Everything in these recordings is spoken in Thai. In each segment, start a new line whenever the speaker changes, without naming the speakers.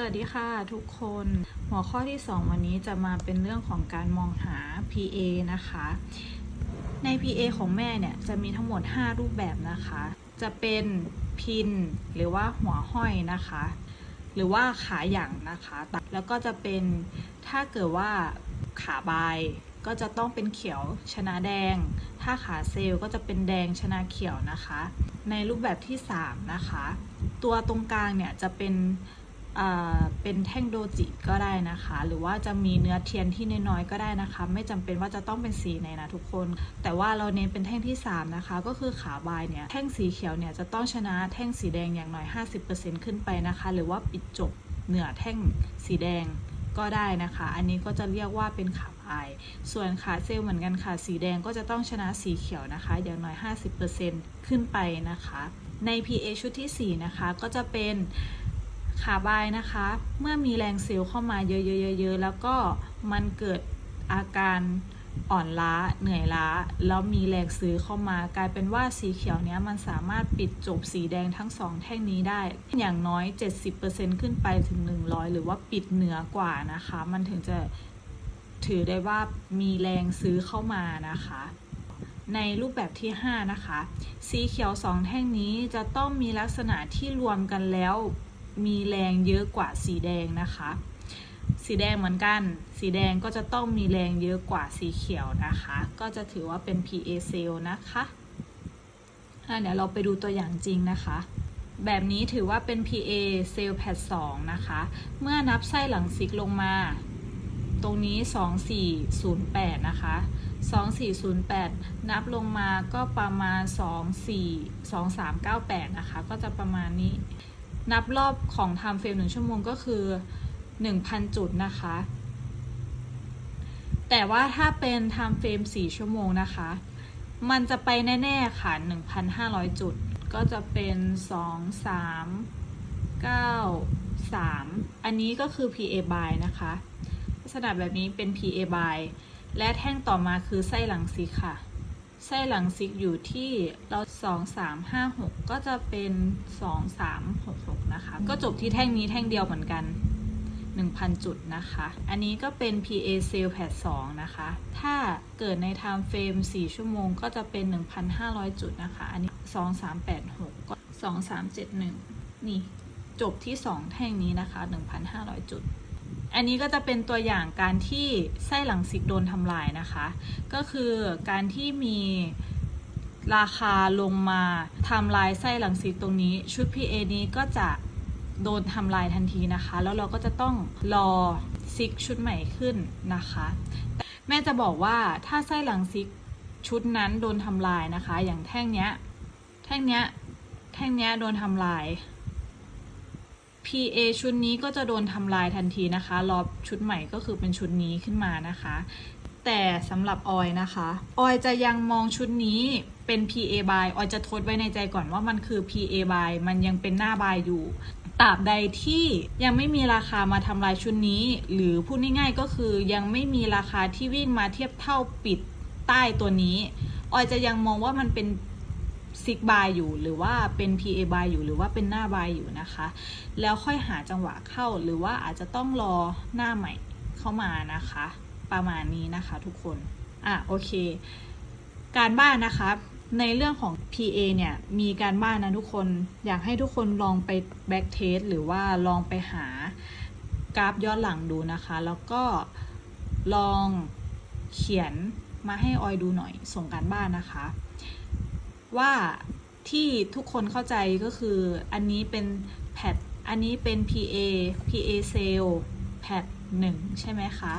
สวัสดีค่ะทุกคน หัวข้อที่ 2 วันนี้จะมาเป็นเรื่องของการมองหา PA นะคะ ใน PA ของแม่เนี่ย จะมีทั้งหมด 5 รูปแบบนะคะ จะเป็นพินหรือว่าหัวห้อยนะคะ หรือว่าขาหยั่งนะคะ แล้วก็จะเป็นถ้าเกิดว่าขาบายก็จะต้องเป็นเขียวชนะแดง ถ้าขาเซลล์ก็จะเป็นแดงชนะเขียวนะคะ ในรูปแบบที่ 3 นะคะ ตัวตรงกลางเนี่ยจะเป็น เป็นแท่งโดจิก็ได้นะคะ หรือว่าจะมีเนื้อเทียนที่น้อยๆก็ได้นะคะ ไม่จำเป็นว่าจะต้องเป็นสีไหนนะทุกคน แต่ว่าเราเน้นเป็นแท่งที่ 3 นะคะ ก็คือขาบายเนี่ยแท่งสีเขียวเนี่ยจะต้องชนะแท่งสีแดงอย่างน้อย 50%ขึ้นไปนะคะ หรือว่าปิดจบเหนือแท่งสีแดงก็ได้นะคะ อันนี้ก็จะเรียกว่าเป็นขาบาย ส่วนขาเซลล์เหมือนกันค่ะ สีแดงก็จะต้องชนะสีเขียวนะคะ อย่างน้อย 50%ขึ้นไปนะคะ ใน PA ชุดที่ 4 นะคะ ก็จะเป็น ขาบายนะคะ เมื่อมีแรงเซลล์เข้ามาเยอะๆๆแล้วก็มันเกิดอาการอ่อนล้าเหนื่อยล้า แล้วมีแรงซื้อเข้ามากลายเป็นว่าสีเขียวเนี้ยมันสามารถปิดจบสีแดงทั้งสองแท่งนี้ได้ อย่างน้อย 70%ขึ้นไปถึง 100 หรือว่าปิดเหนือกว่านะคะ มันถึงจะถือได้ว่ามีแรงซื้อเข้ามานะคะ ในรูปแบบที่ 5 นะคะ สีเขียว 2 แท่งนี้จะต้องมีลักษณะที่รวมกันแล้ว มีแรงเยอะกว่าสีแดงนะคะ สีแดงเหมือนกัน สีแดงก็จะต้องมีแรงเยอะกว่าสีเขียวนะคะ ก็จะถือว่าเป็น PA cell นะคะอะเดี๋ยวเราไปดูตัวอย่างจริงนะคะ แบบนี้ถือว่าเป็น PA cell pad 2นะคะ เมื่อนับไส้หลังซิกลงมา ตรงนี้ 2408 นะคะ2408 นับลงมาก็ประมาณ 24 2398 นะคะ ก็จะประมาณนี้ นับรอบของไทม์เฟรม1ชั่วโมงก็คือ 1,000 จุดนะคะ แต่ว่าถ้าเป็นไทม์เฟรม4ชั่วโมงนะคะ มันจะไปแน่ ๆ ค่ะ 1,500 จุด ก็จะเป็น 2 3 9 3 อันนี้ก็คือ PA by นะคะ ลักษณะแบบนี้เป็น PA by และแท่งต่อมาคือไส้หลังซิกค่ะ ไส้หลังซิกอยู่ที่เรา2 3 5 6ก็จะเป็น2 3 6 6นะคะ ก็จบที่แท่งนี้แท่งเดียวเหมือนกัน 1,000 จุดนะคะ อันนี้ก็เป็น PA Cell Pad 2นะคะ ถ้าเกิดใน Time Frame 4 ชั่วโมงก็จะเป็น 1,500 จุดนะคะ อันนี้ 2386 ก็ 2371 นี่ จบที่ 2 แท่งนี้นะคะ 1,500 จุด อันนี้ก็จะเป็นตัวอย่างการที่ไส้หลังซิกโดนทำลายนะคะ ก็คือการที่มีราคาลงมาทำลายไส้หลังซิกตรงนี้ ชุด PA นี้ก็จะโดนทำลายทันทีนะคะ แล้วเราก็จะต้องรอซิกชุดใหม่ขึ้นนะคะ แม่จะบอกว่าถ้าไส้หลังซิกชุดนั้นโดนทำลายนะคะ อย่างแท่งเนี้ยแท่งเนี้ยแท่งเนี้ยโดนทำลาย PA ชุดนี้ก็จะโดนทำลายทันทีนะคะ รอบชุดใหม่ก็คือเป็นชุดนี้ขึ้นมานะคะ แต่สำหรับออยนะคะ ออยจะยังมองชุดนี้เป็น PA by ออยจะทดไว้ในใจก่อนว่ามันคือ PA by มันยังเป็นหน้า buy อยู่ตราบใดที่ยังไม่มีราคามาทำลายชุดนี้ หรือพูดง่ายๆก็คือยังไม่มีราคาที่วิ่งมาเทียบเท่าปิดใต้ตัวนี้ ออยจะยังมองว่ามันเป็น ซิกบายอยู่หรือว่าเป็น PA บายอยู่หรือว่าเป็นหน้าบายอยู่นะคะ แล้วค่อยหาจังหวะเข้าหรือว่าอาจจะต้องรอหน้าใหม่เข้ามานะคะ ประมาณนี้นะคะทุกคนอะโอเค การบ้านนะคะในเรื่องของ PA เนี่ยมีการบ้านนะทุกคนอยากให้ทุกคนลองไป back test หรือว่าลองไปหากราฟย้อนหลังดูนะคะ แล้วก็ลองเขียนมาให้ออยดูหน่อยส่งการบ้านนะคะ ว่าที่ทุกคนเข้าใจก็คืออันนี้เป็นแพดอันนี้เป็น PA PA cell แพด1ใช่ไหมคะ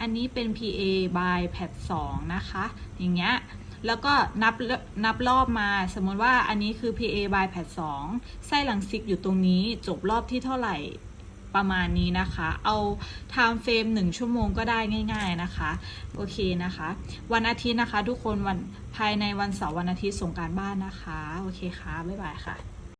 อันนี้เป็น PA by แพด2นะคะ อย่างเงี้ย แล้วก็นับนับรอบมา สมมติว่าอันนี้คือ PA by แพด2ไส้หลังซิกอยู่ตรงนี้จบรอบที่เท่าไหร่ ประมาณนี้นะคะ เอา time frame 1 ชั่วโมงก็ได้ง่ายๆนะคะ โอเคนะคะ วันอาทิตย์นะคะ ทุกคนวันภายในวันเสาร์วันอาทิตย์ส่งการบ้านนะคะ โอเคค่ะ บ๊ายบายค่ะ